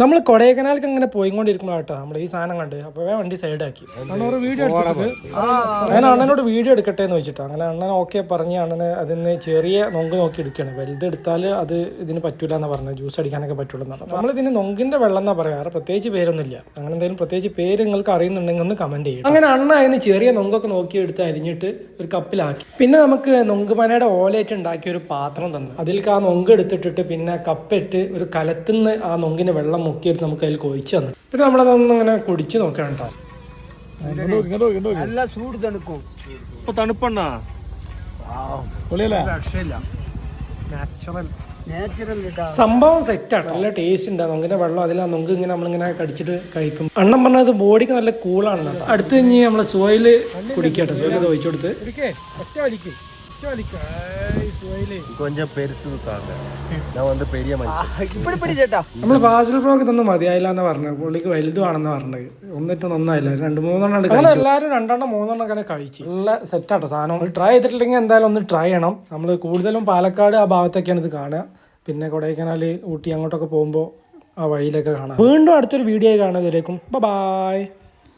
നമ്മൾ കൊടൈക്കനാലിക്ക് അങ്ങനെ പോയിക്കൊണ്ടിരിക്കുമ്പോഴാട്ടോ നമ്മൾ ഈ സാധനം കണ്ട്. അപ്പോൾ വണ്ടി സൈഡാക്കി. അണ്ണനോട് വീഡിയോ എടുത്തിട്ട് ഞാൻ അണ്ണനോട് വീഡിയോ എടുക്കട്ടെ എന്ന് വെച്ചിട്ട്. അങ്ങനെ അണ്ണൻ ഓക്കെ പറഞ്ഞ് അണ്ണന് അതിന് ചെറിയ നൊങ്ക് നോക്കി എടുക്കുകയാണ് വലുത് എടുത്താൽ അത് ഇതിന് പറ്റൂല എന്ന് പറഞ്ഞത്. ജ്യൂസ് അടിക്കാനൊക്കെ പറ്റുള്ളൂ എന്നാണ് നമ്മൾ ഇതിന് നൊങ്കിന്റെ വെള്ളം എന്നാ പറയാറ് പ്രത്യേകിച്ച് പേരൊന്നുമില്ല. അങ്ങനെ എന്തെങ്കിലും പ്രത്യേകിച്ച് പേര് നിങ്ങൾക്ക് അറിയുന്നുണ്ടെങ്കിൽ ഒന്ന് കമന്റ് ചെയ്യും അങ്ങനെ അണ്ണ അതിന് ചെറിയ നൊങ്കൊക്കെ നോക്കി എടുത്ത് അരിഞ്ഞിട്ട് ഒരു കപ്പിലാക്കി. പിന്നെ നമുക്ക് നൊങ്കുമനയുടെ ഓലയിട്ട് ഉണ്ടാക്കിയ ഒരു പാത്രം തന്നു. അതിൽക്ക് ആ നൊങ്ക് എടുത്തിട്ടിട്ട് പിന്നെ കപ്പിട്ട് ഒരു കലത്തുനിന്ന് ആ നൊങ്കിന് വെള്ളം മുക്കിയിട്ട് നമുക്ക് അതിൽ കൊഴിച്ച് തന്നു. പിന്നെ നമ്മളതൊന്നും ഇങ്ങനെ കുടിച്ച് നോക്കണം കേട്ടോ. നല്ല ചൂട് തണുക്കും. ഇപ്പൊ തണുപ്പണ്ണാ? രക്ഷയില്ല. നാച്ചുറൽ നാച്ചുറൽ കേട്ടാ സംഭവം സെറ്റാണ് നല്ല ടേസ്റ്റ് ഉണ്ട്. അങ്ങനെ വെള്ളം അതിൽ ആ നൊങ്ക് ഇങ്ങനെ നമ്മളിങ്ങനെ കടിച്ചിട്ട് കഴിക്കും. അണ്ണം പറഞ്ഞത് ബോഡിക്ക് നല്ല കൂളാണ് അടുത്ത് കഴിഞ്ഞ് നമ്മൾ സോയിൽ കുടിക്കട്ടെ. സോയിൽ ഇത് ഒഴിച്ചു കൊടുത്ത്. ഒറ്റ വലിക്കും. கொஞ்சம் பெருசு தாங்க நான் வந்து பெரிய மனுஷன் ഇപ്പടി പിടി ചേട്ടാ നമ്മൾ ഫാസിൽ ബ്ലോക്ക് ഇതൊന്നും മതിയായില്ല എന്ന് പറഞ്ഞത് പുള്ളിക്ക് വലുതുമാണെന്ന് പറഞ്ഞത് ഒന്നിട്ടും ഒന്നായില്ല രണ്ട് മൂന്നെണ്ണം നമ്മൾ എല്ലാവരും രണ്ടെണ്ണം മൂന്നെണ്ണം ഒക്കെ കഴിച്ചു നല്ല സെറ്റാട്ടോ സാധനം ട്രൈ ചെയ്തിട്ടില്ലെങ്കിൽ എന്തായാലും ഒന്ന് ട്രൈ ചെയ്യണം നമ്മൾ കൂടുതലും പാലക്കാട് ആ ഭാഗത്തൊക്കെയാണ് ഇത് കാണുക പിന്നെ കൊടൈക്കനാൽ ഊട്ടി അങ്ങോട്ടൊക്കെ പോകുമ്പോൾ ആ വഴിയിലൊക്കെ കാണാം വീണ്ടും അടുത്തൊരു വീഡിയോ കാണുന്നതിലേക്കും ബൈ